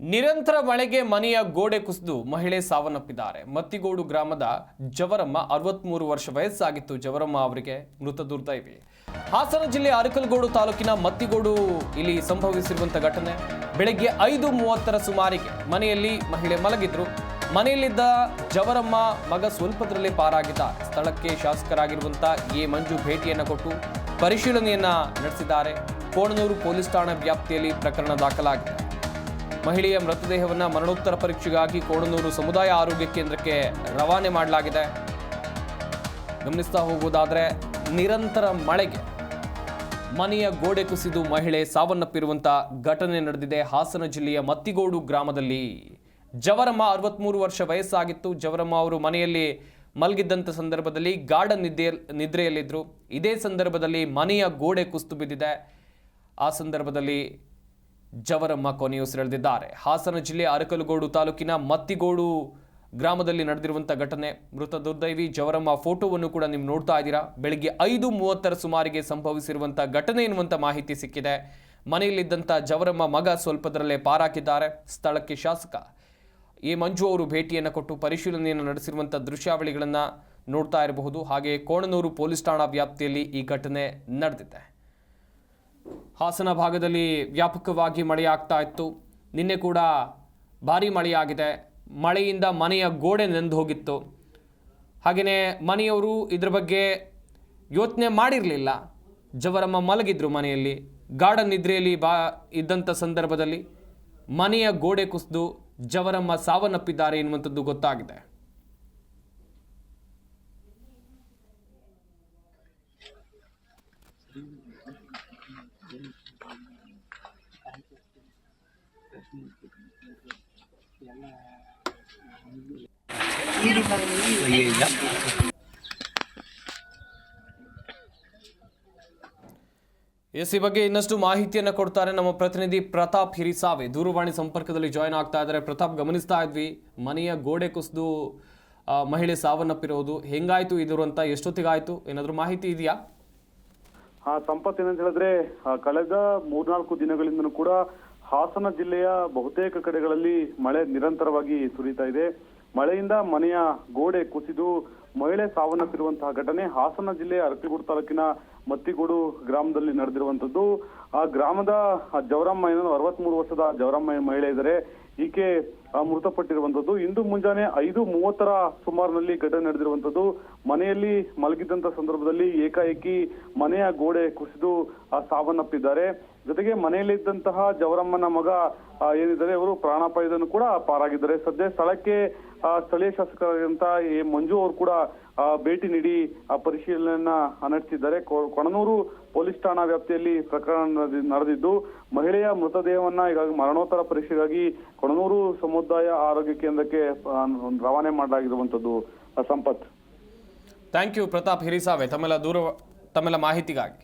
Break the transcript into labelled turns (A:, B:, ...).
A: ನಿರಂತರ ಮಳೆಗೆ ಮನೆಯ ಗೋಡೆ ಕುಸಿದು ಮಹಿಳೆ ಸಾವನ್ನಪ್ಪಿದ್ದಾರೆ. ಮತ್ತಿಗೋಡು ಗ್ರಾಮದ ಜವರಮ್ಮ ಅರವತ್ಮೂರು ವರ್ಷ ವಯಸ್ಸಾಗಿತ್ತು. ಜವರಮ್ಮ ಅವರಿಗೆ ಮೃತ ದುರ್ದೈವಿ. ಹಾಸನ ಜಿಲ್ಲೆ ಅರಕಲ್ಗೋಡು ತಾಲೂಕಿನ ಮತ್ತಿಗೋಡು ಇಲ್ಲಿ ಸಂಭವಿಸಿರುವಂಥ ಘಟನೆ. ಬೆಳಗ್ಗೆ ಐದು ಮೂವತ್ತರ ಸುಮಾರಿಗೆ ಮನೆಯಲ್ಲಿ ಮಹಿಳೆ ಮಲಗಿದ್ರು. ಮನೆಯಲ್ಲಿದ್ದ ಜವರಮ್ಮ ಮಗ ಸ್ವಲ್ಪದರಲ್ಲೇ ಪಾರಾಗಿದ್ದ ಸ್ಥಳಕ್ಕೆ ಶಾಸಕರಾಗಿರುವಂಥ ಎ ಮಂಜು ಭೇಟಿಯನ್ನು ಕೊಟ್ಟು ಪರಿಶೀಲನೆಯನ್ನ ನಡೆಸಿದ್ದಾರೆ. ಕೋಣನೂರು ಪೊಲೀಸ್ ಠಾಣಾ ವ್ಯಾಪ್ತಿಯಲ್ಲಿ ಪ್ರಕರಣ ದಾಖಲಾಗಿದೆ. ಮಹಿಳೆಯ ಮೃತದೇಹವನ್ನು ಮರಣೋತ್ತರ ಪರೀಕ್ಷೆಗಾಗಿ ಕೋಡನೂರು ಸಮುದಾಯ ಆರೋಗ್ಯ ಕೇಂದ್ರಕ್ಕೆ ರವಾನೆ ಮಾಡಲಾಗಿದೆ. ಗಮನಿಸ್ತಾ ಹೋಗುವುದಾದರೆ ನಿರಂತರ ಮಳೆಗೆ ಮನೆಯ ಗೋಡೆ ಕುಸಿದು ಮಹಿಳೆ ಸಾವನ್ನಪ್ಪಿರುವಂಥ ಘಟನೆ ನಡೆದಿದೆ. ಹಾಸನ ಜಿಲ್ಲೆಯ ಮತ್ತಿಗೋಡು ಗ್ರಾಮದಲ್ಲಿ ಜವರಮ್ಮ ಅರವತ್ತ್ಮೂರು ವರ್ಷ ವಯಸ್ಸಾಗಿತ್ತು. ಜವರಮ್ಮ ಅವರು ಮನೆಯಲ್ಲಿ ಮಲಗಿದ್ದಂಥ ಸಂದರ್ಭದಲ್ಲಿ ಗಾಢ ನಿದ್ದೆ ನಿದ್ರೆಯಲ್ಲಿದ್ದರು ಇದೇ ಸಂದರ್ಭದಲ್ಲಿ ಮನೆಯ ಗೋಡೆ ಕುಸಿದು ಬಿದ್ದಿದೆ. ಆ ಸಂದರ್ಭದಲ್ಲಿ ಜವರಮ್ಮ ಕೊನೆಯುಸಿರೆಳೆದಿದ್ದಾರೆ ಹಾಸನ ಜಿಲ್ಲೆ ಅರಕಲಗೋಡು ತಾಲೂಕಿನ ಮತ್ತಿಗೋಡು ಗ್ರಾಮದಲ್ಲಿ ನಡೆದಿರುವಂಥ ಘಟನೆ ಮೃತ ದುರ್ದೈವಿ ಜವರಮ್ಮ ಫೋಟೋವನ್ನು ಕೂಡ ನೀವು ನೋಡ್ತಾ ಇದ್ದೀರಾ. ಬೆಳಿಗ್ಗೆ ಐದು ಮೂವತ್ತರ ಸುಮಾರಿಗೆ ಸಂಭವಿಸಿರುವಂಥ ಘಟನೆ ಎನ್ನುವಂಥ ಮಾಹಿತಿ ಸಿಕ್ಕಿದೆ. ಮನೆಯಲ್ಲಿದ್ದಂಥ ಜವರಮ್ಮ ಮಗ ಸ್ವಲ್ಪದರಲ್ಲೇ ಪಾರಾಕಿದ್ದಾರೆ ಸ್ಥಳಕ್ಕೆ ಶಾಸಕ ಎ ಮಂಜು ಅವರು ಭೇಟಿಯನ್ನು ಕೊಟ್ಟು ಪರಿಶೀಲನೆಯನ್ನು ನಡೆಸಿರುವಂಥ ದೃಶ್ಯಾವಳಿಗಳನ್ನು ನೋಡ್ತಾ ಇರಬಹುದು. ಹಾಗೆ ಕೋಣನೂರು ಪೊಲೀಸ್ ಠಾಣಾ ವ್ಯಾಪ್ತಿಯಲ್ಲಿ ಈ ಘಟನೆ ನಡೆದಿದೆ. ಹಾಸನ ಭಾಗದಲ್ಲಿ ವ್ಯಾಪಕವಾಗಿ ಮಳೆಯಾಗ್ತಾ ಇತ್ತು. ನಿನ್ನೆ ಕೂಡ ಭಾರಿ ಮಳೆಯಾಗಿದೆ. ಮಳೆಯಿಂದ ಮನೆಯ ಗೋಡೆ ನೆಂದು ಹೋಗಿತ್ತು. ಹಾಗೆಯೇ ಮನೆಯವರು ಇದ್ರ ಬಗ್ಗೆ ಯೋಚನೆ ಮಾಡಿರಲಿಲ್ಲ. ಜವರಮ್ಮ ಮಲಗಿದ್ರು ಮನೆಯಲ್ಲಿ. ಗಾಢ ನಿದ್ರೆಯಲ್ಲಿ ಬಾ ಇದ್ದಂಥ ಸಂದರ್ಭದಲ್ಲಿ ಮನೆಯ ಗೋಡೆ ಕುಸಿದು ಜವರಮ್ಮ ಸಾವನ್ನಪ್ಪಿದ್ದಾರೆ ಎನ್ನುವಂಥದ್ದು ಗೊತ್ತಾಗಿದೆ. ಎಸ್ ಈ ಬಗ್ಗೆ ಇನ್ನಷ್ಟು ಮಾಹಿತಿಯನ್ನು ಕೊಡ್ತಾರೆ ನಮ್ಮ ಪ್ರತಿನಿಧಿ ಪ್ರತಾಪ್ ಹಿರಿಸಾವೆ. ದೂರವಾಣಿ ಸಂಪರ್ಕದಲ್ಲಿ ಜಾಯಿನ್ ಆಗ್ತಾ ಇದ್ದಾರೆ. ಪ್ರತಾಪ್, ಗಮನಿಸ್ತಾ ಇದ್ವಿ, ಮನೆಯ ಗೋಡೆ ಕುಸಿದು ಮಹಿಳೆ ಸಾವನ್ನಪ್ಪಿರೋದು. ಹೆಂಗಾಯ್ತು ಇದ್ರು ಅಂತ ಎಷ್ಟೊತ್ತಿಗಾಯ್ತು? ಏನಾದರೂ ಮಾಹಿತಿ ಇದೆಯಾ?
B: ಆ ಸಂಪತ್ ಏನಂತ ಹೇಳಿದ್ರೆ ಕಳೆದ ಮೂರ್ನಾಲ್ಕು ದಿನಗಳಿಂದನೂ ಕೂಡ ಹಾಸನ ಜಿಲ್ಲೆಯ ಬಹುತೇಕ ಕಡೆಗಳಲ್ಲಿ ಮಳೆ ನಿರಂತರವಾಗಿ ಸುರಿತಾ ಇದೆ. ಮಳೆಯಿಂದ ಮನೆಯ ಗೋಡೆ ಕುಸಿದು ಮಹಿಳೆ ಸಾವನ್ನಪ್ಪಿರುವಂತಹ ಘಟನೆ ಹಾಸನ ಜಿಲ್ಲೆಯ ಅರಕಲಗೂಡು ತಾಲೂಕಿನ ಮತ್ತಿಗೋಡು ಗ್ರಾಮದಲ್ಲಿ ನಡೆದಿರುವಂತದ್ದು ಆ ಗ್ರಾಮದ ಜವರಮ್ಮ ಏನೋ ಅರವತ್ಮೂರು ವರ್ಷದ ಜವರಮ್ಮ ಮಹಿಳೆ ಇದ್ದಾರೆ. ಈಕೆ ಮೃತಪಟ್ಟಿರುವಂತದ್ದು ಇಂದು ಮುಂಜಾನೆ ಐದು ಮೂವತ್ತರ ಸುಮಾರಿನಲ್ಲಿ ಘಟನೆ ನಡೆದಿರುವಂತದ್ದು ಮನೆಯಲ್ಲಿ ಮಲಗಿದ್ದಂತ ಸಂದರ್ಭದಲ್ಲಿ ಏಕಾಏಕಿ ಮನೆಯ ಗೋಡೆ ಕುಸಿದು ಸಾವನ್ನಪ್ಪಿದ್ದಾರೆ. ಜೊತೆಗೆ ಮನೆಯಲ್ಲಿದ್ದಂತಹ ಜವರಮ್ಮನ ಮಗ ಏನಿದ್ದಾರೆ ಅವರು ಪ್ರಾಣಾಪಾಯದನ್ನು ಕೂಡ ಪಾರಾಗಿದ್ದಾರೆ. ಸದ್ಯ ಸ್ಥಳಕ್ಕೆ ಸ್ಥಳೀಯ ಶಾಸಕರಾದಂತಹ ಎ ಮಂಜು ಅವರು ಕೂಡ ಭೇಟಿ ನೀಡಿ ಆ ಪರಿಶೀಲನೆಯನ್ನ ನಡೆಸಿದ್ದಾರೆ. ಕೊಣನೂರು ಪೊಲೀಸ್ ಠಾಣಾ ವ್ಯಾಪ್ತಿಯಲ್ಲಿ ಪ್ರಕರಣ ನಡೆದಿದ್ದು, ಮಹಿಳೆಯ ಮೃತದೇಹವನ್ನ ಈಗ ಮರಣೋತ್ತರ ಪರೀಕ್ಷೆಗಾಗಿ ಕೊಣನೂರು ಸಮುದಾಯ ಆರೋಗ್ಯ ಕೇಂದ್ರಕ್ಕೆ ರವಾನೆ ಮಾಡಲಾಗಿರುವಂತದ್ದು Sampath.
A: Thank you Pratap Hirisave. ತಮ್ಮೆಲ್ಲ ದೂರ ತಮ್ಮೆಲ್ಲ ಮಾಹಿತಿಗಾಗಿ.